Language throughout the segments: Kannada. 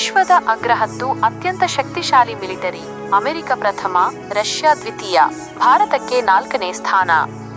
ವಿಶ್ವದ ಅಗ್ರ ಹತ್ತು ಅತ್ಯಂತ ಶಕ್ತಿಶಾಲಿ ಮಿಲಿಟರಿ, ಅಮೆರಿಕ ಪ್ರಥಮ, ರಷ್ಯಾ ದ್ವಿತೀಯ, ಭಾರತಕ್ಕೆ ನಾಲ್ಕನೇ ಸ್ಥಾನ.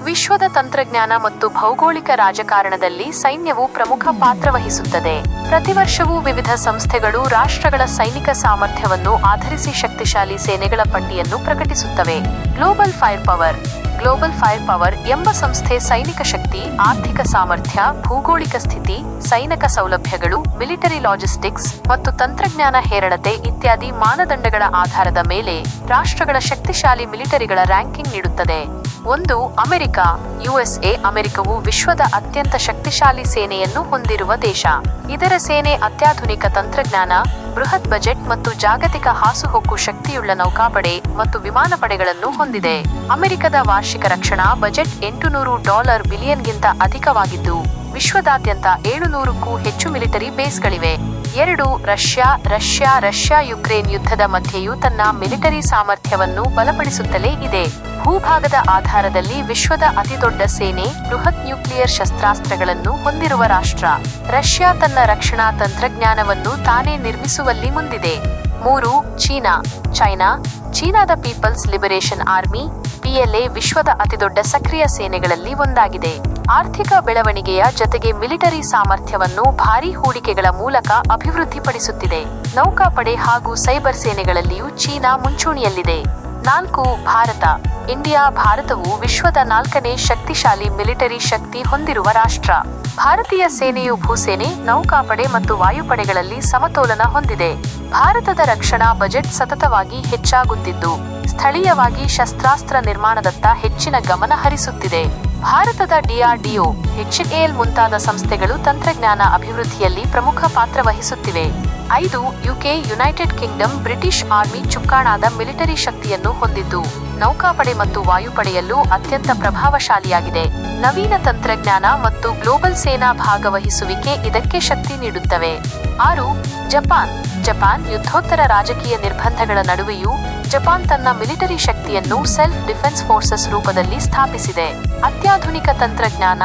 ವಿಶ್ವದ ತಂತ್ರಜ್ಞಾನ ಮತ್ತು ಭೌಗೋಳಿಕ ರಾಜಕಾರಣದಲ್ಲಿ ಸೈನ್ಯವು ಪ್ರಮುಖ ಪಾತ್ರ ವಹಿಸುತ್ತದೆ. ಪ್ರತಿ ವರ್ಷವೂ ವಿವಿಧ ಸಂಸ್ಥೆಗಳು ರಾಷ್ಟ್ರಗಳ ಸೈನಿಕ ಸಾಮರ್ಥ್ಯವನ್ನು ಆಧರಿಸಿ ಶಕ್ತಿಶಾಲಿ ಸೇನೆಗಳ ಪಟ್ಟಿಯನ್ನು ಪ್ರಕಟಿಸುತ್ತವೆ. Global fire power global fire power ಎಂಬ ಸಂಸ್ಥೆ ಸೈನಿಕ ಶಕ್ತಿ, ಆರ್ಥಿಕ ಸಾಮರ್ಥ್ಯ, ಭೌಗೋಳಿಕ ಸ್ಥಿತಿ, ಸೈನಿಕ ಸೌಲಭ್ಯಗಳು, ಮಿಲಿಟರಿ ಲಾಜಿಸ್ಟಿಕ್ಸ್ ಮತ್ತು ತಂತ್ರಜ್ಞಾನ ಹೇರಳತೆ ಇತ್ಯಾದಿ ಮಾನದಂಡಗಳ ಆಧಾರದ ಮೇಲೆ ರಾಷ್ಟ್ರಗಳ ಶಕ್ತಿಶಾಲಿ ಮಿಲಿಟರಿಗಳ ರ್ಯಾಂಕಿಂಗ್ ನೀಡುತ್ತದೆ. ಒಂದು, ಅಮೆರಿಕ. ಯುಎಸ್ಎ, ಅಮೆರಿಕವು ವಿಶ್ವದ ಅತ್ಯಂತ ಶಕ್ತಿಶಾಲಿ ಸೇನೆಯನ್ನು ಹೊಂದಿರುವ ದೇಶ. ಇದರ ಸೇನೆ ಅತ್ಯಾಧುನಿಕ ತಂತ್ರಜ್ಞಾನ, ಬೃಹತ್ ಬಜೆಟ್ ಮತ್ತು ಜಾಗತಿಕ ಹಾಸುಹೊಕ್ಕು ಶಕ್ತಿಯುಳ್ಳ ನೌಕಾಪಡೆ ಮತ್ತು ವಿಮಾನ ಪಡೆಗಳನ್ನು ಹೊಂದಿದೆ. ಅಮೆರಿಕದ ವಾರ್ಷಿಕ ರಕ್ಷಣಾ ಬಜೆಟ್ ಎಂಟುನೂರು ಡಾಲರ್ ಬಿಲಿಯನ್ಗಿಂತ ಅಧಿಕವಾಗಿದ್ದು, ವಿಶ್ವದಾದ್ಯಂತ ಏಳುನೂರಕ್ಕೂ ಹೆಚ್ಚು ಮಿಲಿಟರಿ ಬೇಸ್ಗಳಿವೆ. ಎರಡು, ರಷ್ಯಾ ರಷ್ಯಾ ರಷ್ಯಾ ಯುಕ್ರೇನ್ ಯುದ್ಧದ ಮಧ್ಯೆಯೂ ತನ್ನ ಮಿಲಿಟರಿ ಸಾಮರ್ಥ್ಯವನ್ನು ಬಲಪಡಿಸುತ್ತಲೇ ಇದೆ. ಭೂಭಾಗದ ಆಧಾರದಲ್ಲಿ ವಿಶ್ವದ ಅತಿದೊಡ್ಡ ಸೇನೆ, ಬೃಹತ್ ನ್ಯೂಕ್ಲಿಯರ್ ಶಸ್ತ್ರಾಸ್ತ್ರಗಳನ್ನು ಹೊಂದಿರುವ ರಾಷ್ಟ್ರ. ರಷ್ಯಾ ತನ್ನ ರಕ್ಷಣಾ ತಂತ್ರಜ್ಞಾನವನ್ನು ತಾನೇ ನಿರ್ಮಿಸುವಲ್ಲಿ ಮುಂದಿದೆ. ಮೂರು, ಚೀನಾ, ಚೈನಾ, ಚೀನಾದ ಪೀಪಲ್ಸ್ ಲಿಬರೇಷನ್ ಆರ್ಮಿ ಪಿಎಲ್ಎ ವಿಶ್ವದ ಅತಿದೊಡ್ಡ ಸಕ್ರಿಯ ಸೇನೆಗಳಲ್ಲಿ ಒಂದಾಗಿದೆ. ಆರ್ಥಿಕ ಬೆಳವಣಿಗೆಯ ಜೊತೆಗೆ ಮಿಲಿಟರಿ ಸಾಮರ್ಥ್ಯವನ್ನು ಭಾರೀ ಹೂಡಿಕೆಗಳ ಮೂಲಕ ಅಭಿವೃದ್ಧಿಪಡಿಸುತ್ತಿದೆ. ನೌಕಾಪಡೆ ಹಾಗೂ ಸೈಬರ್ ಸೇನೆಗಳಲ್ಲಿಯೂ ಚೀನಾ ಮುಂಚೂಣಿಯಲ್ಲಿದೆ. ನಾಲ್ಕು, ಭಾರತ. ಇಂಡಿಯಾ, ಭಾರತವು ವಿಶ್ವದ ನಾಲ್ಕನೇ ಶಕ್ತಿಶಾಲಿ ಮಿಲಿಟರಿ ಶಕ್ತಿ ಹೊಂದಿರುವ ರಾಷ್ಟ್ರ. ಭಾರತೀಯ ಸೇನೆಯು ಭೂಸೇನೆ, ನೌಕಾಪಡೆ ಮತ್ತು ವಾಯುಪಡೆಗಳಲ್ಲಿ ಸಮತೋಲನ ಹೊಂದಿದೆ. ಭಾರತದ ರಕ್ಷಣಾ ಬಜೆಟ್ ಸತತವಾಗಿ ಹೆಚ್ಚಾಗುತ್ತಿದ್ದು, ಸ್ಥಳೀಯವಾಗಿ ಶಸ್ತ್ರಾಸ್ತ್ರ ನಿರ್ಮಾಣದತ್ತ ಹೆಚ್ಚಿನ ಗಮನ ಹರಿಸುತ್ತಿದೆ. ಭಾರತದ ಡಿಆರ್ಡಿಒ ಎಚ್ಎಎಲ್ ಮುಂತಾದ ಸಂಸ್ಥೆಗಳು ತಂತ್ರಜ್ಞಾನ ಅಭಿವೃದ್ಧಿಯಲ್ಲಿ ಪ್ರಮುಖ ಪಾತ್ರ ವಹಿಸುತ್ತಿವೆ. ಐದು UK United Kingdom British army ಚುಕ್ಕಾಣಾದ military ಶಕ್ತಿಯನ್ನು ಹೊಂದಿದ್ದು, ನೌಕಾಪಡೆ ಮತ್ತು ವಾಯುಪಡೆಯಲ್ಲೂ ಅತ್ಯಂತ ಪ್ರಭಾವಶಾಲಿಯಾಗಿದೆ. ನವೀನ ತಂತ್ರಜ್ಞಾನ ಮತ್ತು ಗ್ಲೋಬಲ್ ಸೇನಾ ಭಾಗವಹಿಸುವಿಕೆ ಇದಕ್ಕೆ ಶಕ್ತಿ ನೀಡುತ್ತವೆ. ಆರು, ಜಪಾನ್. ಜಪಾನ್ ಯುದ್ಧೋತ್ತರ ರಾಜಕೀಯ ನಿರ್ಬಂಧಗಳ ನಡುವೆಯೂ ಜಪಾನ್ ತನ್ನ ಮಿಲಿಟರಿ ಶಕ್ತಿಯನ್ನು ಸೆಲ್ಫ್ ಡಿಫೆನ್ಸ್ ಫೋರ್ಸಸ್ ರೂಪದಲ್ಲಿ ಸ್ಥಾಪಿಸಿದೆ. ಅತ್ಯಾಧುನಿಕ ತಂತ್ರಜ್ಞಾನ,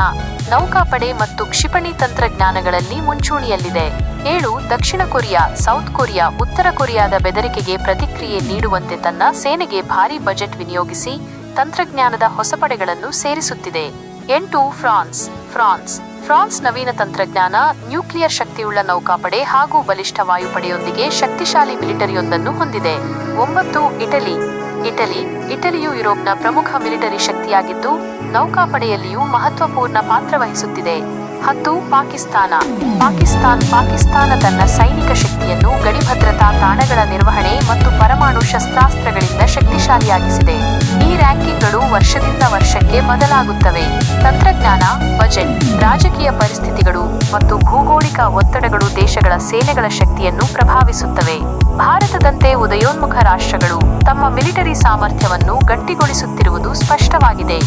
ನೌಕಾಪಡೆ ಮತ್ತು ಕ್ಷಿಪಣಿ ತಂತ್ರಜ್ಞಾನಗಳಲ್ಲಿ ಮುಂಚೂಣಿಯಲ್ಲಿದೆ. ಏಳು, ದಕ್ಷಿಣ ಕೊರಿಯಾ, ಸೌತ್ ಕೊರಿಯಾ, ಉತ್ತರ ಕೊರಿಯಾದ ಬೆದರಿಕೆಗೆ ಪ್ರತಿಕ್ರಿಯೆ ನೀಡುವಂತೆ ತನ್ನ ಸೇನೆಗೆ ಭಾರಿ ಬಜೆಟ್ ವಿನಿಯೋಗಿಸಿ ತಂತ್ರಜ್ಞಾನದ ಹೊಸಪಡೆಗಳನ್ನು ಸೇರಿಸುತ್ತಿದೆ. ಎಂಟು, ಫ್ರಾನ್ಸ್ ಫ್ರಾನ್ಸ್ ಫ್ರಾನ್ಸ್ ನವೀನ ತಂತ್ರಜ್ಞಾನ, ನ್ಯೂಕ್ಲಿಯರ್ ಶಕ್ತಿಯುಳ್ಳ ನೌಕಾಪಡೆ ಹಾಗೂ ಬಲಿಷ್ಠ ವಾಯುಪಡೆಯೊಂದಿಗೆ ಶಕ್ತಿಶಾಲಿ ಮಿಲಿಟರಿಯೊಂದನ್ನು ಹೊಂದಿದೆ. ಒಂಬತ್ತು, ಇಟಲಿ. ಇಟಲಿ, ಇಟಲಿಯು ಯುರೋಪ್ನ ಪ್ರಮುಖ ಮಿಲಿಟರಿ ಶಕ್ತಿಯಾಗಿದ್ದು, ನೌಕಾಪಡೆಯಲ್ಲಿಯೂ ಮಹತ್ವಪೂರ್ಣ ಪಾತ್ರ ವಹಿಸುತ್ತಿದೆ. ಹತ್ತು, ಪಾಕಿಸ್ತಾನ. ಪಾಕಿಸ್ತಾನ್ ಪಾಕಿಸ್ತಾನ ತನ್ನ ಸೈನಿಕ ಶಕ್ತಿಯನ್ನು ಗಡಿ ಭದ್ರತಾ ತಾಣಗಳ ನಿರ್ವಹಣೆ ಮತ್ತು ಪರಮಾಣು ಶಸ್ತ್ರಾಸ್ತ್ರಗಳಿಂದ ಶಕ್ತಿಶಾಲಿಯಾಗಿಸಿದೆ. ರ್ಯಾಂಕಿಂಗ್ಗಳು ವರ್ಷದಿಂದ ವರ್ಷಕ್ಕೆ ಬದಲಾಗುತ್ತವೆ. ತಂತ್ರಜ್ಞಾನ, ಬಜೆಟ್, ರಾಜಕೀಯ ಪರಿಸ್ಥಿತಿಗಳು ಮತ್ತು ಭೂಗೋಳಿಕ ಒತ್ತಡಗಳು ದೇಶಗಳ ಸೇನೆಗಳ ಶಕ್ತಿಯನ್ನು ಪ್ರಭಾವಿಸುತ್ತವೆ. ಭಾರತದಂತೆ ಉದಯೋನ್ಮುಖ ರಾಷ್ಟ್ರಗಳು ತಮ್ಮ ಮಿಲಿಟರಿ ಸಾಮರ್ಥ್ಯವನ್ನು ಗಟ್ಟಿಗೊಳಿಸುತ್ತಿರುವುದು ಸ್ಪಷ್ಟವಾಗಿದೆ.